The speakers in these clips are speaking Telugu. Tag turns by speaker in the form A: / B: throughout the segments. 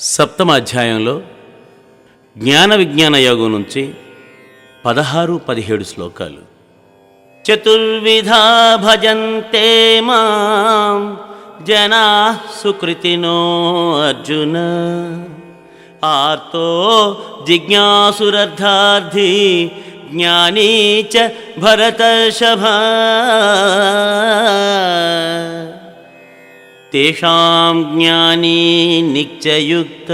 A: సప్తమ అధ్యాయంలో జ్ఞాన విజ్ఞాన యోగం నుంచి పదహారు పదిహేడు శ్లోకాలు. చతుర్విధా భజంతే మాం జనా సుకృతినో అర్జున. ఆర్తో జిజ్ఞాసురర్థార్థి జ్ఞానీ చ భరతర్షభ తేషాం జ్ఞానీ నిత్యయుక్త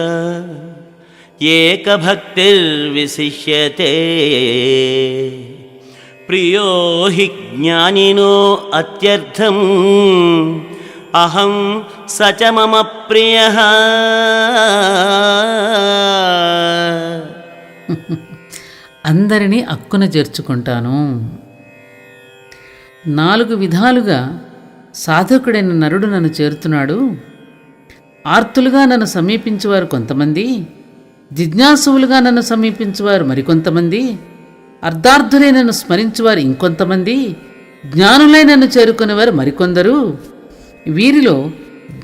A: ఏకభక్తిర్విశిష్యతే ప్రియో హి జ్ఞానినో అత్యర్థం అహం సచ మమ ప్రియ
B: అందరినీ అక్కున చేర్చుకుంటాను. నాలుగు విధాలుగా సాధకుడైన నరుడు నన్ను చేరుతున్నాడు. ఆర్తులుగా నన్ను సమీపించేవారు కొంతమంది జిజ్ఞాసువులుగా నన్ను సమీపించేవారు మరికొంతమంది అర్ధార్థులై నన్ను స్మరించువారు ఇంకొంతమంది జ్ఞానులై నన్ను చేరుకునేవారు మరికొందరు. వీరిలో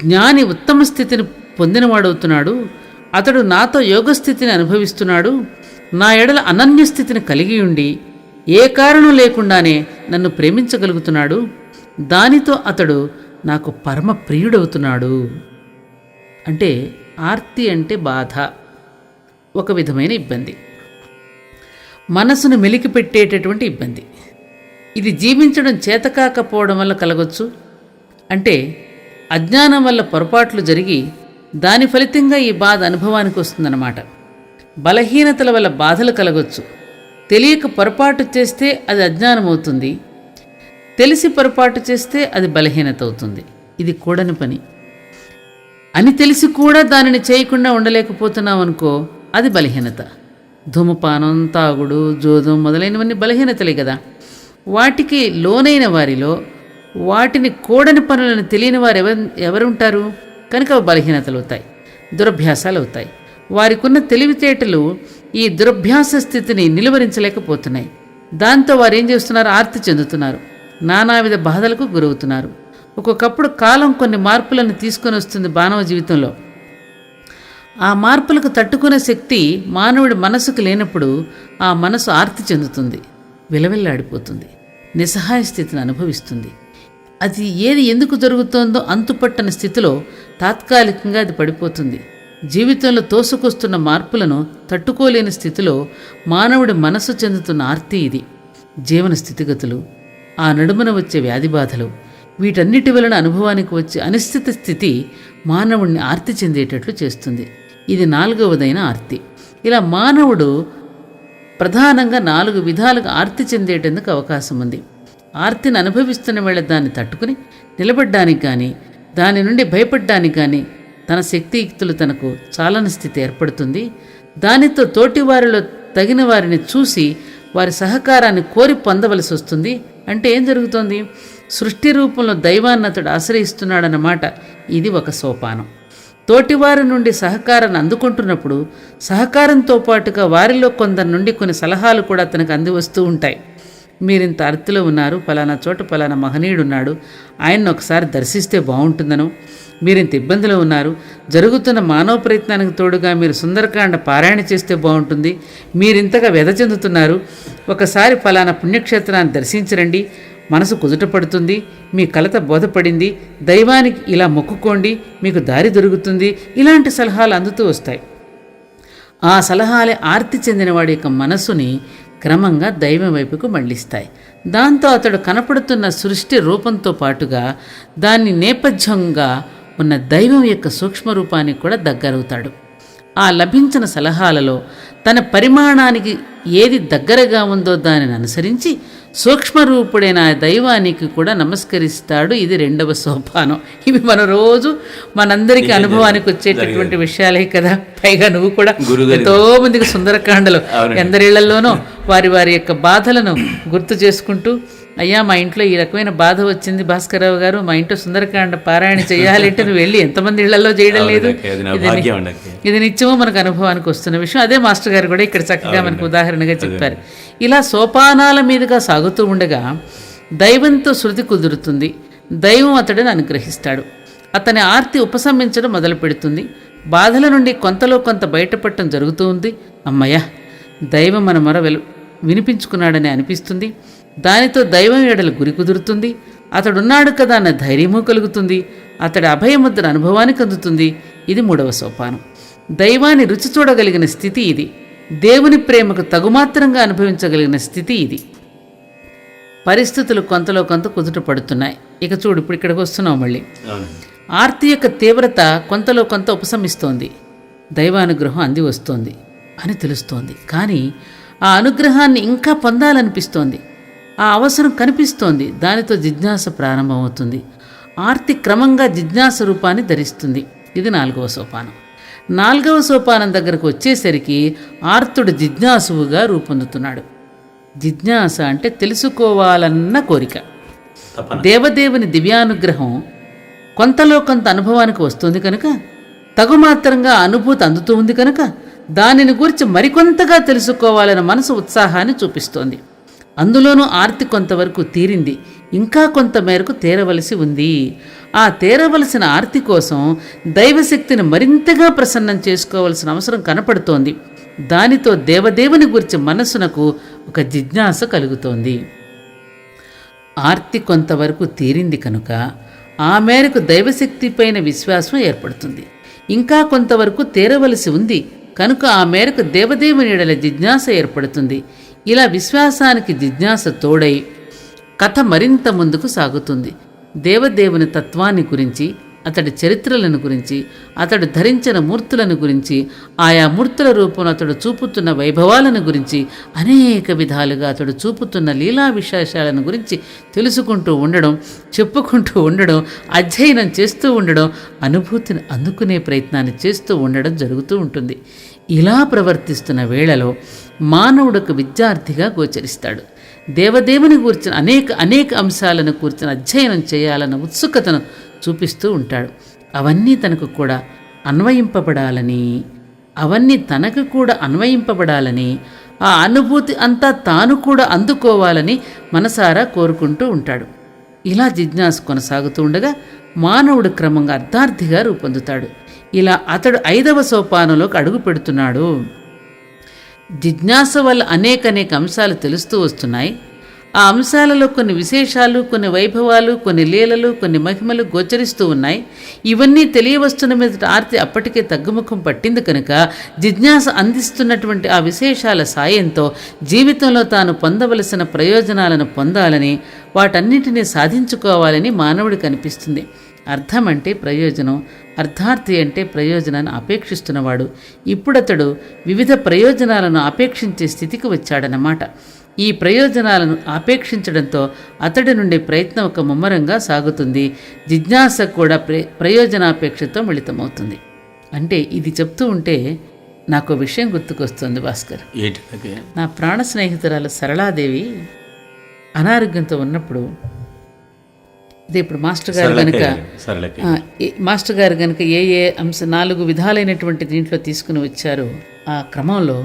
B: జ్ఞాని ఉత్తమ స్థితిని పొందినవాడవుతున్నాడు. అతడు నాతో యోగస్థితిని అనుభవిస్తున్నాడు. నా ఎడల అనన్య స్థితిని కలిగి ఉండి ఏ కారణం లేకుండానే నన్ను ప్రేమించగలుగుతున్నాడు. దానితో అతడు నాకు పరమ ప్రియుడవుతున్నాడు. అంటే ఆర్తి అంటే బాధ ఒక విధమైన ఇబ్బంది. మనసును మెలికి పెట్టేటటువంటి ఇబ్బంది. ఇది జీవించడం చేతకాకపోవడం వల్ల కలగొచ్చు. అంటే అజ్ఞానం వల్ల పొరపాట్లు జరిగి దాని ఫలితంగా ఈ బాధ అనుభవానికి వస్తుందన్నమాట. బలహీనతల వల్ల బాధలు కలగొచ్చు. తెలియక పొరపాటు చేస్తే అది అజ్ఞానం అవుతుంది తెలిసి పొరపాటు చేస్తే అది బలహీనత అవుతుంది ఇది కూడని పని. అని తెలిసి కూడా దానిని చేయకుండా ఉండలేకపోతున్నాం అనుకో అది బలహీనత. ధూమపానం తాగుడు జోదం మొదలైనవన్నీ బలహీనతలే కదా. వాటికి లోనైన వారిలో వాటిని కూడని పనులను తెలియని వారు ఎవరు ఎవరుంటారు? కనుక బలహీనతలు అవుతాయి దురభ్యాసాలు అవుతాయి వారికున్న తెలివితేటలు ఈ దురభ్యాస స్థితిని నిలువరించలేకపోతున్నాయి. దాంతో వారు ఏం చేస్తున్నారు? ఆర్తి చెందుతున్నారు. నానావిధ బాధలకు గురవుతున్నారు. ఒక్కొక్కప్పుడు కాలం కొన్ని మార్పులను తీసుకొని వస్తుంది మానవ జీవితంలో. ఆ మార్పులకు తట్టుకునే శక్తి మానవుడి మనసుకు లేనప్పుడు ఆ మనసు ఆర్తి చెందుతుంది విలవిల్లాడిపోతుంది నిస్సహాయ స్థితిని అనుభవిస్తుంది. అది ఏది ఎందుకు జరుగుతోందో అంతుపట్టని స్థితిలో తాత్కాలికంగా అది పడిపోతుంది. జీవితంలో తోసుకొస్తున్న మార్పులను తట్టుకోలేని స్థితిలో మానవుడి మనసు చెందుతున్న ఆర్తి ఇది. జీవన స్థితిగతులు ఆ నడుమన వచ్చే వ్యాధి బాధలు వీటన్నిటి వలన అనుభవానికి వచ్చే అనిశ్చిత స్థితి మానవుడిని ఆర్తి చెందేటట్లు చేస్తుంది. ఇది నాలుగవదైన ఆర్తి. ఇలా మానవుడు ప్రధానంగా నాలుగు విధాలుగా ఆర్తి చెందేటందుకు అవకాశం ఉంది ఆర్తిని అనుభవిస్తున్న వేళ దాన్ని తట్టుకుని నిలబడ్డానికి కానీ దాని నుండి భయపడ్డానికి కానీ తన శక్తియుక్తులు తనకు చాలని స్థితి ఏర్పడుతుంది. దానితో తోటివారిలో తగిన వారిని చూసి వారి సహకారాన్ని కోరి పొందవలసి వస్తుంది. అంటే ఏం జరుగుతోంది? సృష్టి రూపంలో దైవాన్నతుడు ఆశ్రయిస్తున్నాడన్నమాట. ఇది ఒక సోపానం. తోటివారి నుండి సహకారాన్ని అందుకుంటున్నప్పుడు సహకారంతో పాటుగా వారిలో కొందరి నుండి కొన్ని సలహాలు కూడా అతనికి అంది వస్తూ ఉంటాయి. మీరింత అర్తిలో ఉన్నారు ఫలానా చోట ఫలానా మహనీయుడు ఉన్నాడు. ఆయన్ని ఒకసారి దర్శిస్తే బాగుంటుందను మీరింత ఇబ్బందిలో ఉన్నారు. జరుగుతున్న మానవ ప్రయత్నానికి తోడుగా మీరు సుందరకాండ పారాయణ చేస్తే బాగుంటుంది. మీరింతగా వ్యధ చెందుతున్నారు. ఒకసారి ఫలానా పుణ్యక్షేత్రాన్ని దర్శించరండి. మనసు కుదుట పడుతుంది. మీ కలత బోధపడింది. దైవానికి ఇలా మొక్కుకోండి. మీకు దారి దొరుకుతుంది. ఇలాంటి సలహాలు అందుతూ వస్తాయి. ఆ సలహాలే ఆర్తి చెందినవాడి యొక్క మనసుని క్రమంగా దైవం వైపుకు మళ్ళిస్తాయి. దాంతో అతడు కనపడుతున్న సృష్టి రూపంతో పాటుగా దాన్ని నేపథ్యంగా ఉన్న దైవం యొక్క సూక్ష్మ రూపానికి కూడా దగ్గరవుతాడు. ఆ లభించిన సలహాలలో తన పరిమాణానికి ఏది దగ్గరగా ఉందో దానిని అనుసరించి సూక్ష్మరూపుడైన ఆ దైవానికి కూడా నమస్కరిస్తాడు. ఇది రెండవ సోపానం. ఇవి మన రోజు మనందరికీ అనుభవానికి వచ్చేటటువంటి విషయాలే కదా. పైగా నువ్వు కూడా ఎంతో మందికి సుందరకాండలు. ఎందరిళ్ళలోనో వారి వారి యొక్క బాధలను గుర్తు చేసుకుంటూ అయ్యా మా ఇంట్లో ఈ రకమైన బాధ వచ్చింది భాస్కరరావు గారు. మా ఇంట్లో సుందరకాండ పారాయణ చేయాలి అంటే నువ్వు వెళ్ళి ఎంతమంది ఇళ్ళలో చేయడం లేదు. ఇది నిత్యము మనకు అనుభవానికి వస్తున్న విషయం. అదే మాస్టర్ గారు కూడా ఇక్కడ చక్కగా మనకు ఉదాహరణగా చెప్పారు. ఇలా సోపానాల మీదుగా సాగుతూ ఉండగా దైవంతో శృతి కుదురుతుంది. దైవం అతడిని అనుగ్రహిస్తాడు. అతని ఆర్తి ఉపశమించడం మొదలు పెడుతుంది. బాధల నుండి కొంతలో కొంత బయటపడటం జరుగుతూ ఉంది. అమ్మయ్య దైవం మన మొర వెలు వినిపించుకున్నాడని అనిపిస్తుంది. దానితో దైవం ఎడల గురి కుదురుతుంది. అతడున్నాడు కదా అన్న ధైర్యము కలుగుతుంది. అతడి అభయముద్ర అనుభవానికి అందుతుంది. ఇది మూడవ సోపానం. దైవాన్ని రుచి చూడగలిగిన స్థితి ఇది. దేవుని ప్రేమకు తగుమాత్రంగా అనుభవించగలిగిన స్థితి ఇది. పరిస్థితులు కొంతలో కొంత కుదుట పడుతున్నాయి. ఇక చూడు ఇప్పుడు ఇక్కడికి వస్తున్నావు మళ్ళీ. ఆర్తి యొక్క తీవ్రత కొంతలో కొంత ఉపశమిస్తోంది. దైవానుగ్రహం అంది వస్తోంది అని తెలుస్తోంది. కానీ ఆ అనుగ్రహాన్ని ఇంకా పొందాలనిపిస్తోంది. ఆ అవసరం కనిపిస్తోంది. దానితో జిజ్ఞాస ప్రారంభమవుతుంది. ఆర్తి క్రమంగా జిజ్ఞాస రూపాన్ని ధరిస్తుంది. ఇది నాలుగవ సోపానం. నాలుగవ సోపానం దగ్గరకు వచ్చేసరికి ఆర్తుడు జిజ్ఞాసువుగా రూపొందుతున్నాడు. జిజ్ఞాస అంటే తెలుసుకోవాలన్న కోరిక. దేవదేవుని దివ్యానుగ్రహం కొంతలో కొంత అనుభవానికి వస్తుంది కనుక తగుమాత్రంగా అనుభూతి అందుతూ ఉంది కనుక దానిని గురించి మరికొంతగా తెలుసుకోవాలన్న మనసు ఉత్సాహాన్ని చూపిస్తోంది. అందులోనూ ఆర్తి కొంతవరకు తీరింది. ఇంకా కొంత మేరకు తేరవలసి ఉంది. ఆ తేరవలసిన ఆర్తి కోసం దైవశక్తిని మరింతగా ప్రసన్నం చేసుకోవలసిన అవసరం కనపడుతోంది. దానితో దేవదేవుని గురించి మనస్సునకు ఒక జిజ్ఞాస కలుగుతోంది. ఆర్తి కొంతవరకు తీరింది కనుక ఆ మేరకు దైవశక్తిపైన విశ్వాసం ఏర్పడుతుంది. ఇంకా కొంతవరకు తీరవలసి ఉంది. కనుక ఆ మేరకు దేవదేవుని జిజ్ఞాస ఏర్పడుతుంది. ఇలా విశ్వాసానికి జిజ్ఞాస తోడై కథ మరింత ముందుకు సాగుతుంది. దేవదేవుని తత్వాన్ని గురించి అతడి చరిత్రలను గురించి అతడు ధరించిన మూర్తులను గురించి ఆయా మూర్తుల రూపంలో అతడు చూపుతున్న వైభవాలను గురించి అనేక విధాలుగా అతడు చూపుతున్న లీలా విశేషాలను గురించి తెలుసుకుంటూ ఉండడం చెప్పుకుంటూ ఉండడం అధ్యయనం చేస్తూ ఉండడం అనుభూతిని అందుకునే ప్రయత్నాన్ని చేస్తూ ఉండడం జరుగుతూ ఉంటుంది. ఇలా ప్రవర్తిస్తున్న వేళలో మానవుడొక విద్యార్థిగా గోచరిస్తాడు. దేవదేవుని కూర్చిన అనేక అనేక అంశాలను కూర్చిన అధ్యయనం చేయాలన్న ఉత్సుకతను చూపిస్తూ ఉంటాడు. అవన్నీ తనకు కూడా అన్వయింపబడాలని అవన్నీ తనకు కూడా అన్వయింపబడాలని ఆ అనుభూతి అంతా తాను కూడా అందుకోవాలని మనసారా కోరుకుంటూ ఉంటాడు. ఇలా జిజ్ఞాస కొనసాగుతూ ఉండగా మానవుడు క్రమంగా అర్థార్థిగా రూపొందుతాడు. ఇలా అతడు ఐదవ సోపానంలోకి అడుగు పెడుతున్నాడు. జిజ్ఞాస వల్ల అనేక అనేక అంశాలు తెలుస్తూ వస్తున్నాయి. ఆ అంశాలలో కొన్ని విశేషాలు కొన్ని వైభవాలు కొన్ని లీలలు కొన్ని మహిమలు గోచరిస్తూ ఉన్నాయి. ఇవన్నీ తెలియవస్తున్న మీద ఆర్తి అప్పటికే తగ్గుముఖం పట్టింది కనుక జిజ్ఞాస అందిస్తున్నటువంటి ఆ విశేషాల సాయంతో జీవితంలో తాను పొందవలసిన ప్రయోజనాలను పొందాలని వాటన్నిటినీ సాధించుకోవాలని మానవుడికి అనిపిస్తుంది అర్థం అంటే ప్రయోజనం అర్థార్థి అంటే ప్రయోజనాన్ని అపేక్షిస్తున్నవాడు. ఇప్పుడతడు వివిధ ప్రయోజనాలను అపేక్షించే స్థితికి వచ్చాడనమాట ఈ ప్రయోజనాలను ఆపేక్షించడంతో అతడి నుండి ప్రయత్నం ఒక ముమ్మరంగా సాగుతుంది. జిజ్ఞాస కూడా ప్ర ప్రయోజనాపేక్షతో మిళితమవుతుంది. అంటే ఇది చెప్తూ ఉంటే నాకు విషయం గుర్తుకొస్తుంది భాస్కర్. నా ప్రాణ స్నేహితురాలు సరళాదేవి అనారోగ్యంతో ఉన్నప్పుడు ఇదే ఇప్పుడు మాస్టర్ గారు కనుక మాస్టర్ గారు కనుక ఏ ఏ అంశ నాలుగు విధాలైనటువంటి దీంట్లో తీసుకుని వచ్చారో ఆ క్రమంలో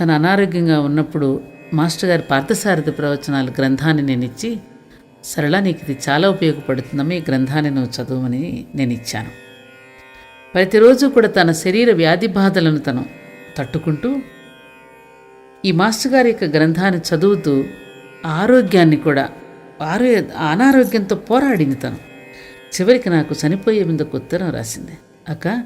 B: తను అనారోగ్యంగా ఉన్నప్పుడు మాస్టర్ గారి పార్థసారథి ప్రవచనాల గ్రంథాన్ని నేను ఇచ్చి సరళ నీకు ఇది చాలా ఉపయోగపడుతుందమ్మా ఈ గ్రంథాన్ని నువ్వు చదువుమని నేను ఇచ్చాను ప్రతిరోజు కూడా తన శరీర వ్యాధి బాధలను తను తట్టుకుంటూ ఈ మాస్టర్ గారి యొక్క గ్రంథాన్ని చదువుతూ ఆరోగ్యాన్ని కూడా ఆరో అనారోగ్యంతో పోరాడింది తను. చివరికి నాకు చనిపోయే ముందుకు ఉత్తరం రాసింది. అక్క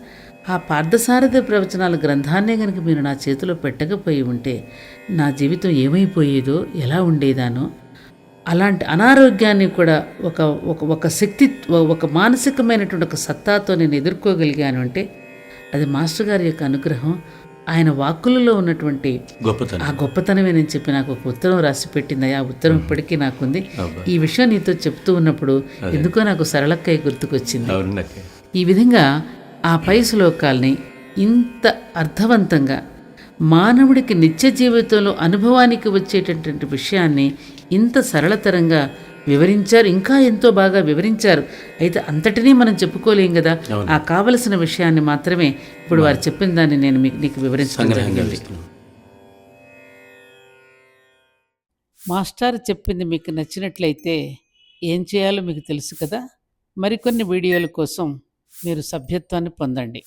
B: ఆ పార్థసారథి ప్రవచనాల గ్రంథాన్నే కనుక మీరు నా చేతిలో పెట్టకపోయి ఉంటే నా జీవితం ఏమైపోయేదో ఎలా ఉండేదానో? అలాంటి అనారోగ్యాన్ని కూడా ఒక ఒక ఒక శక్తి ఒక మానసికమైనటువంటి ఒక సత్తాతో నేను ఎదుర్కోగలిగాను అంటే అది మాస్టర్ గారి యొక్క అనుగ్రహం. ఆయన వాక్కులలో ఉన్నటువంటి
A: గొప్పతనం.
B: ఆ గొప్పతనమే నేను చెప్పి నాకు ఒక ఉత్తరం రాసి పెట్టింది ఆ ఉత్తరం ఇప్పటికీ నాకుంది. ఈ విషయం నీతో చెప్తూ ఉన్నప్పుడు ఎందుకో నాకు సరళక్కయ్య గుర్తుకొచ్చింది. ఈ విధంగా ఆ పై శ్లోకాల్ని ఇంత అర్థవంతంగా మానవుడికి నిత్య జీవితంలో అనుభవానికి వచ్చేటటువంటి విషయాన్ని ఇంత సరళతరంగా వివరించారు ఇంకా ఎంతో బాగా వివరించారు. అయితే అంతటినీ మనం చెప్పుకోలేం కదా. ఆ కావలసిన విషయాన్ని మాత్రమే ఇప్పుడు వారు చెప్పిన దాన్ని నేను మీకు నీకు వివరించడం. మాస్టర్ చెప్పింది మీకు నచ్చినట్లయితే ఏం చేయాలో మీకు తెలుసు కదా. మరికొన్ని వీడియోల కోసం మీరు సభ్యత్వాన్ని పొందండి.